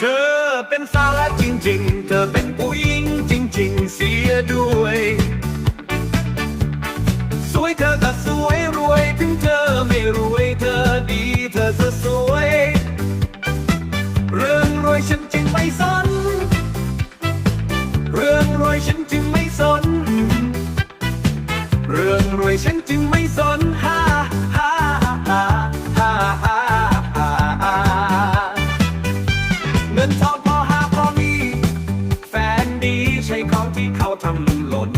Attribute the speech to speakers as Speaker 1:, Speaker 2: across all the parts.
Speaker 1: เธอเป็นสาริง ๆ เธอเป็นผู้หญิงจริง ๆ เสียด้วย สวยเธอก็สวยรวย ถึงเธอไม่รวย เธอดีเธอจะสวย เรื่องรวยฉันจึงไม่สน เรื่องรวยฉันจึงไม่สน เรื่องรวยฉันจึงไม่สนฮ่าฮ่า ทำหล่น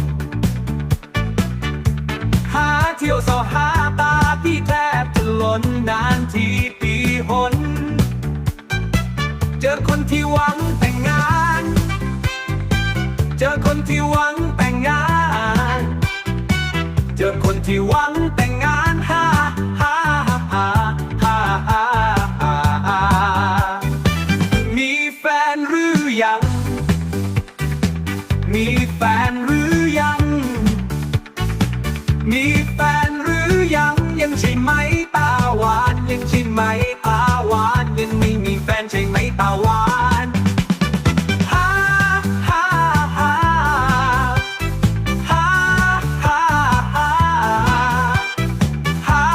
Speaker 1: หาเที่ยวสอหาตาที่แทบจะหล่นนานทีปีหน เจอคนที่หวังแต่งงาน เจอคนที่หวังแต่งงาน เจอคนที่หวังแต่งงาน แฟนหรือยัง มีแฟนหรือยังยังใช่ไหมตาหวานยังใช่ไหมตาหวานยังไม่มีแฟนใช่ไหมตาหวานฮ่าฮ่าฮ่าฮ่าฮ่าฮ่าฮ่า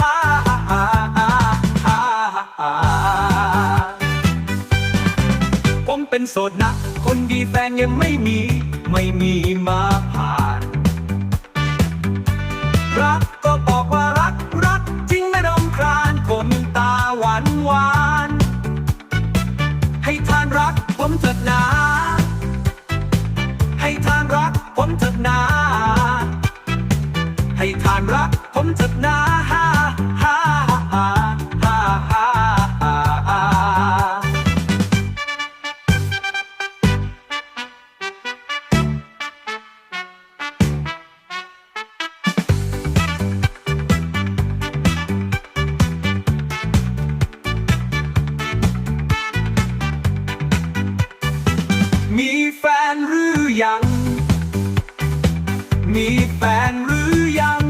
Speaker 1: ฮ่าฮ่าฮ่าฮ่าผมเป็นโสดนะ แฟนยังไม่มี ไม่มีมาผ่าน รักก็บอกว่ารักรักจริงไม่ต้องครานคนตาหวานหวาน ให้ทานรักผมเถิดนาให้ทานรักผมเถิดนาให้ทานรักผมเถิดนาฮ่าฮ่า มีแฟนหรือยัง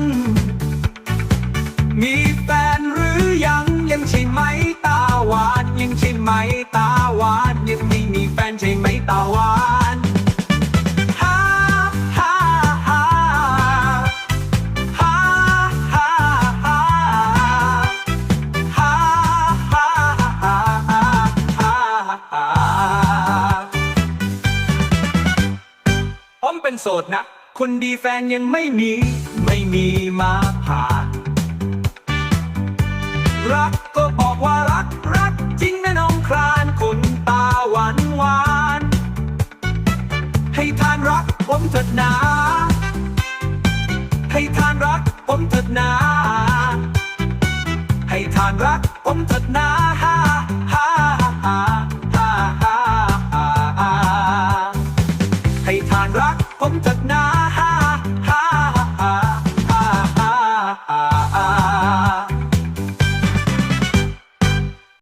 Speaker 1: มีแฟนหรือยังยังใช่ไหมตาหวานยังใช่ไหมตาหวานยังไม่มีแฟนใช่ไหมตาหวานฮ่าฮ่าฮ่าฮ่าฮ่าฮ่าฮ่าฮ่าฮ่าฮ่าฮ่าผมเป็นโสดนะ คนดีแฟนยังไม่มี ไม่มีมาผ่าน รักก็บอกว่ารักรักจริงนะน้องครานคนตาหวานหวาน ให้ทานรักผมเถิดนาให้ทานรักผมเถิดนาให้ทานรักผมเถิดนาฮ่าฮ่าฮ่าฮ่าฮ่าให้ทานรักผมเถิด